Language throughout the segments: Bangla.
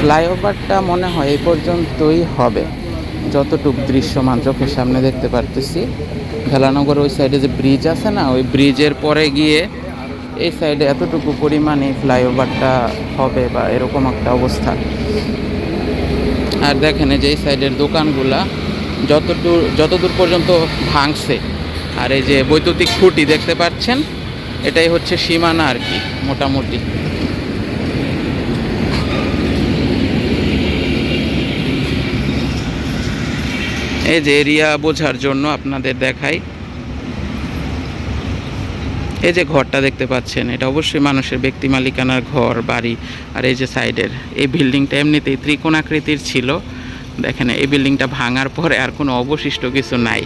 ফ্লাইওভারটা মনে হয় এই পর্যন্তই হবে। যতটুক দৃশ্যমান চোখের সামনে দেখতে পারতেছি। ভেলানগর ওই সাইডে যে ব্রিজ আছে না, ওই ব্রিজের পরে গিয়ে এই সাইডে এতটুকু পরিমাণে ফ্লাইওভারটা হবে বা এরকম একটা অবস্থা। আর দেখেন এই যে এই সাইডের দোকানগুলা যতদূর যতদূর পর্যন্ত ভাঙছে। আর এই যে বৈদ্যুতিক খুঁটি দেখতে পাচ্ছেন, এটাই হচ্ছে সীমানা আর কি, মোটামুটি। এই যে এরিয়া বোঝার জন্য আপনাদের দেখাই। এই যে ঘরটা দেখতে পাচ্ছেন, এটা অবশ্যই মানুষের ব্যক্তি মালিকানার ঘর, বাড়ি, আর এই যে সাইডের, এই বিল্ডিংটা এমনিতেই ত্রিকোণ আকৃতির ছিল। দেখেন, এই বিল্ডিংটা ভাঙার পরে আর কোনো অবশিষ্ট কিছু নাই।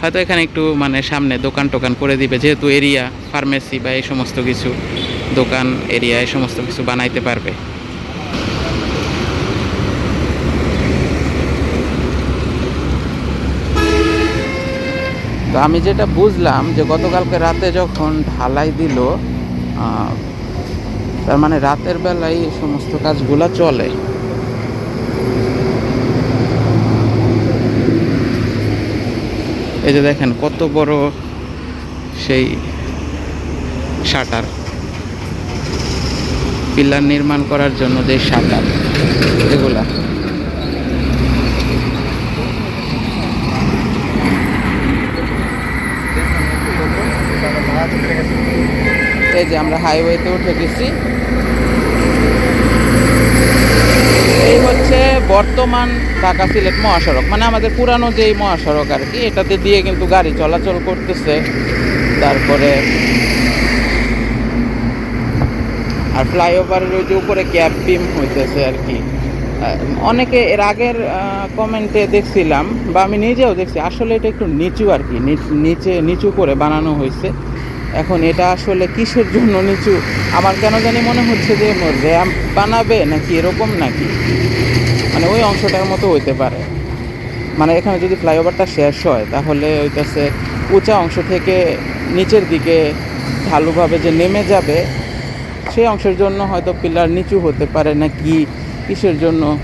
হয়তো এখানে একটু মানে সামনে দোকান টোকান করে দিবে, যেহেতু এরিয়া, ফার্মেসি বা এই সমস্ত কিছু দোকান, এরিয়া, এই সমস্ত কিছু বানাইতে পারবে। তো আমি যেটা বুঝলাম যে গতকালকে রাতে যখন ঢালাই দিল তার মানে রাতের বেলায় এই সমস্ত কাজগুলো চলে। এই যে দেখেন কত বড় সেই শাটার। পিলার নির্মাণ করার জন্য যে শাটার, এগুলা। এই যে আমরা হাইওয়েতে উঠে গেছি এই হচ্ছে বর্তমান ঢাকা সিলেট মহাসড়ক মানে আমাদের পুরানো যেই মহাসড়ক আর কি, এটাতে দিয়ে কিন্তু গাড়ি চলাচল করতেছে। তারপরে আর ফ্লাইওভারের ওই যে উপরে ক্যাব বিম হইতেছে আর কি। অনেকে এর আগের কমেন্টে দেখছিলাম, বা আমি নিজেও দেখছি, আসলে এটা একটু নিচু আর কি নিচে, নিচু করে বানানো হয়েছে এখন এটা আসলে কিসের জন্য নিচু? আমার কেন জানি মনে হচ্ছে যে র্যাম্প বানাবে নাকি এরকম নাকি? মানে ওই অংশটার মতো হইতে পারে। মানে এখানে যদি ফ্লাইওভারটা শেষ হয়, তাহলে ওইটাছে উঁচা অংশ থেকে নিচের দিকে ঢালুভাবে যে নেমে যাবে, সেই অংশের জন্য হয়তো পিলার নিচু হতে পারে নাকি কিসের জন্য?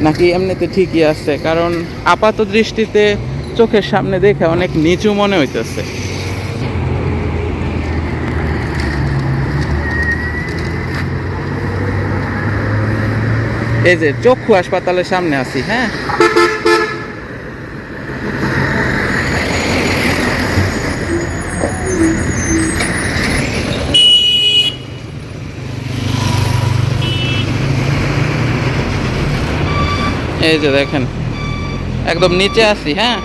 নাকি এমনিতে ঠিকই আছে? কারণ আপাত দৃষ্টিতে চোখের সামনে দেখে অনেক নিচু মনে হইতেছে। এই যে চক্ষু হাসপাতালের সামনে আছি হ্যাঁ? এই যে দেখেন, একদম নিচে আছি হ্যাঁ?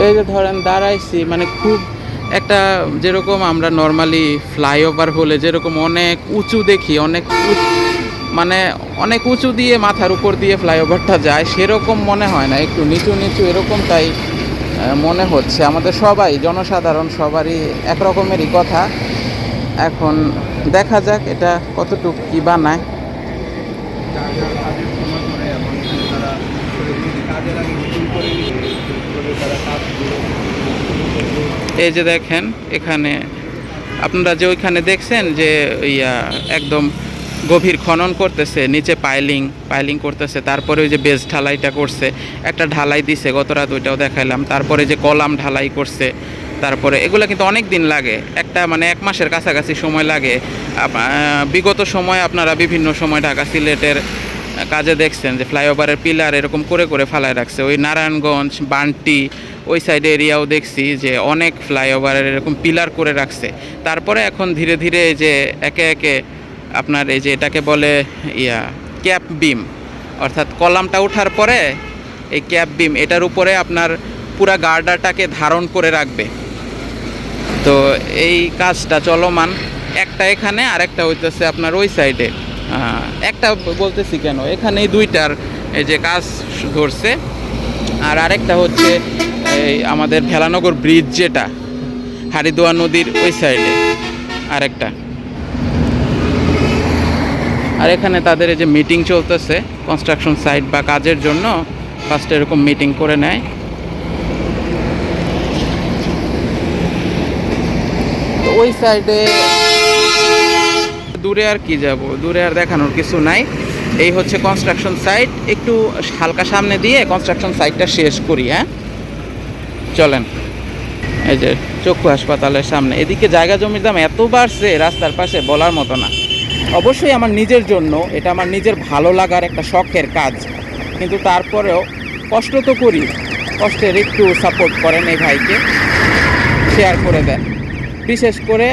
এই যে ধরেন দাঁড়াইছি মানে খুব একটা যেরকম আমরা নর্মালি ফ্লাইওভার হলে যেরকম অনেক উঁচু দেখি, অনেক মানে অনেক উঁচু দিয়ে মাথার উপর দিয়ে ফ্লাইওভারটা যায়, সেরকম মনে হয় না। একটু নিচু নিচু এরকম তাই মনে হচ্ছে। আমাদের সবাই, জনসাধারণ সবারই একরকমেরই কথা। এখন দেখা যাক এটা কতটুকু কী বানায় তারা কাজগুলো এই যে দেখেন, এখানে আপনারা যে ওইখানে দেখছেন যে ইয়া একদম গভীর খনন করতেছে, নিচে পাইলিং পাইলিং করতেছে, তারপরে ওই যে বেজ ঢালাইটা করছে, একটা ঢালাই দিছে, গত রাত ওইটাও দেখাইলাম, তারপরে যে কলাম ঢালাই করছে, তারপরে এগুলো কিন্তু অনেক দিন লাগে, একটা মানে এক মাসের কাছাকাছি সময় লাগে বিগত সময় আপনারা বিভিন্ন সময় ঢাকা সিলেটের কাজে দেখছেন যে ফ্লাইওভারের পিলার এরকম করে করে ফালায় রাখছে। ওই নারায়ণগঞ্জ, বান্টি, ওই সাইড এরিয়াও দেখছি যে অনেক ফ্লাইওভারের এরকম পিলার করে রাখছে। তারপরে এখন ধীরে ধীরে যে একে একে আপনার এই যে এটাকে বলে ইয়া, ক্যাপ বিম। অর্থাৎ কলামটা ওঠার পরে এই ক্যাপ বিম, এটার উপরে আপনার পুরা গার্ডারটাকে ধারণ করে রাখবে। তো এই কাজটা চলমান। একটা এখানে আর একটা হইতেছে আপনার ওই সাইডে একটা বলতেছি কেন? এখানেই দুইটার এই যে কাজ ধরছে। আর আরেকটা হচ্ছে এই আমাদের ভেলানগর ব্রিজ যেটা হারিদোয়া নদীর ওই সাইডে আরেকটা। আর এখানে তাদের এই যে মিটিং চলতেছে কনস্ট্রাকশন সাইট বা কাজের জন্য। ফার্স্ট এরকম মিটিং করে নেয়। তো ওই সাইডে দূরে আর কি যাব? দূরে আর দেখানোর কিছু নাই। এই হচ্ছে কনস্ট্রাকশন সাইট একটু হালকা সামনে দিয়ে কনস্ট্রাকশন সাইটটা শেষ করি হ্যাঁ? চলেন। এই যে চক্ষু হাসপাতালের সামনে। এদিকে জায়গা জমির দাম এত বাড়ছে, রাস্তার পাশে বলার মতো না। অবশ্যই আমার নিজের জন্য এটা আমার নিজের ভালো লাগার একটা শখের কাজ। কিন্তু তারপরেও কষ্ট তো করি। কষ্টের একটু সাপোর্ট করেন এই ভাইকে শেয়ার করে দেন। বিশেষ করে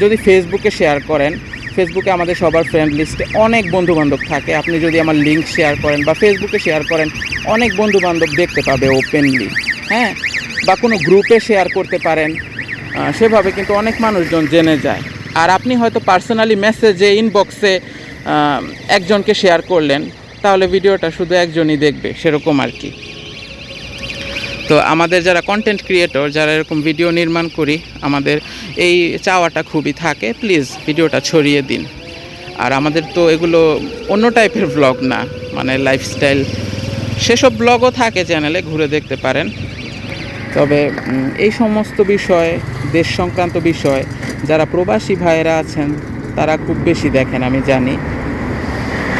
যদি ফেসবুকে শেয়ার করেন ফেসবুকে আমাদের সবার ফ্রেন্ড লিস্টে অনেক বন্ধু বান্ধব থাকে। আপনি যদি আমার লিঙ্ক শেয়ার করেন বা ফেসবুকে শেয়ার করেন, অনেক বন্ধু বান্ধব দেখতে পাবে ওপেনলি হ্যাঁ? বা কোনো গ্রুপে শেয়ার করতে পারেন সেভাবে কিন্তু অনেক মানুষজন জেনে যায়। আর আপনি হয়তো পার্সোনালি মেসেজে ইনবক্সে একজনকে শেয়ার করলেন, তাহলে ভিডিওটা শুধু একজনই দেখবে, সেরকম আর কি। তো আমাদের যারা কন্টেন্ট ক্রিয়েটর যারা এরকম ভিডিও নির্মাণ করি, আমাদের এই চাওয়াটা খুবই থাকে। প্লিজ ভিডিওটা ছড়িয়ে দিন। আর আমাদের তো এগুলো অন্য টাইপের ব্লগ না মানে লাইফস্টাইল সেসব ব্লগও থাকে চ্যানেলে ঘুরে দেখতে পারেন। তবে এই সমস্ত বিষয়, দেশ সংক্রান্ত বিষয়, যারা প্রবাসী ভাইয়েরা আছেন, তারা খুব বেশি দেখেন, আমি জানি।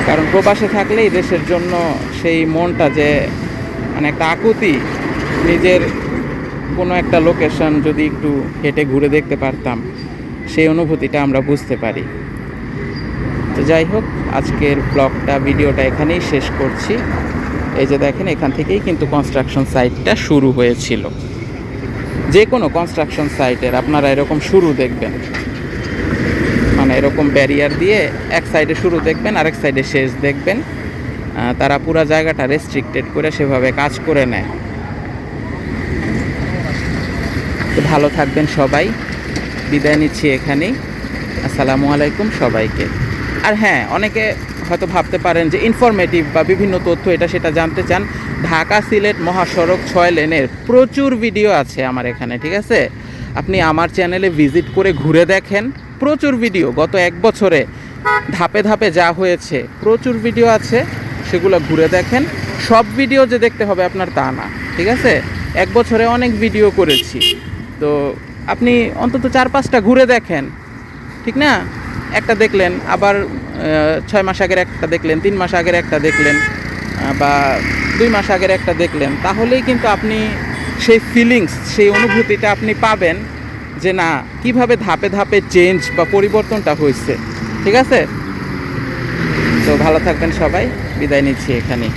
কারণ প্রবাসে থাকলেই দেশের জন্য সেই মনটা যে মানে একটা আকুতি নিজের কোনো একটা লোকেশন যদি একটু হেঁটে ঘুরে দেখতে পারতাম, সেই অনুভূতিটা আমরা বুঝতে পারি। তো যাই হোক, আজকের ব্লগটা ভিডিওটা এখানেই শেষ করছি। এই যে দেখেন, এখান থেকেই কিন্তু কনস্ট্রাকশন সাইটটা শুরু হয়েছিল। যে কোনো কনস্ট্রাকশন সাইটের আপনারা এরকম শুরু দেখবেন। মানে এরকম ব্যারিয়ার দিয়ে এক সাইডে শুরু দেখবেন, আরেক সাইডে শেষ দেখবেন। তারা পুরো জায়গাটা রেস্ট্রিক্টেড করে সেভাবে কাজ করে নেয় তো ভালো থাকবেন সবাই। বিদায় নিচ্ছি এখানেই। আসসালামু আলাইকুম সবাইকে। আর হ্যাঁ অনেকে হয়তো ভাবতে পারেন যে ইনফরমেটিভ বা বিভিন্ন তথ্য এটা সেটা জানতে চান। ঢাকা সিলেট মহাসড়ক ছয় লেনের প্রচুর ভিডিও আছে আমার এখানে, ঠিক আছে? আপনি আমার চ্যানেলে ভিজিট করে ঘুরে দেখেন। প্রচুর ভিডিও গত এক বছরে ধাপে ধাপে যা হয়েছে, প্রচুর ভিডিও আছে, সেগুলো ঘুরে দেখেন। সব ভিডিও যে দেখতে হবে আপনার তা না, ঠিক আছে? এক বছরে অনেক ভিডিও করেছি। তো আপনি অন্তত চার পাঁচটা ঘুরে দেখেন, ঠিক না? একটা দেখলেন, আবার ছয় মাস আগের একটা দেখলেন, তিন মাস আগের একটা দেখলেন বা দুই মাস আগের একটা দেখলেন, তাহলেই কিন্তু আপনি সেই ফিলিংস সেই অনুভূতিটা আপনি পাবেন যে না, কীভাবে ধাপে ধাপে চেঞ্জ বা পরিবর্তনটা হয়েছে, ঠিক আছে? তো ভালো থাকবেন সবাই, বিদায় নিচ্ছি এখানেই।